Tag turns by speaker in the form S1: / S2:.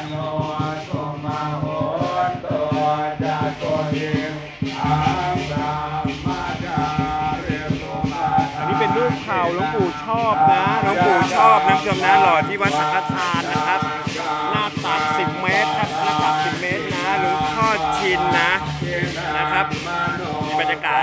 S1: อันนี้เป็นรูปข่าหลวงปู่ชอบนะหลวงปู่ชอบนะคุณผู้ชมนะหล่อที่วัดสังฆทานนะครับ หน้าตัก10 เมตรครับหน้าตัก10 เมตรนะหลวงพ่อชินนะนะครับมีบรรยากาศ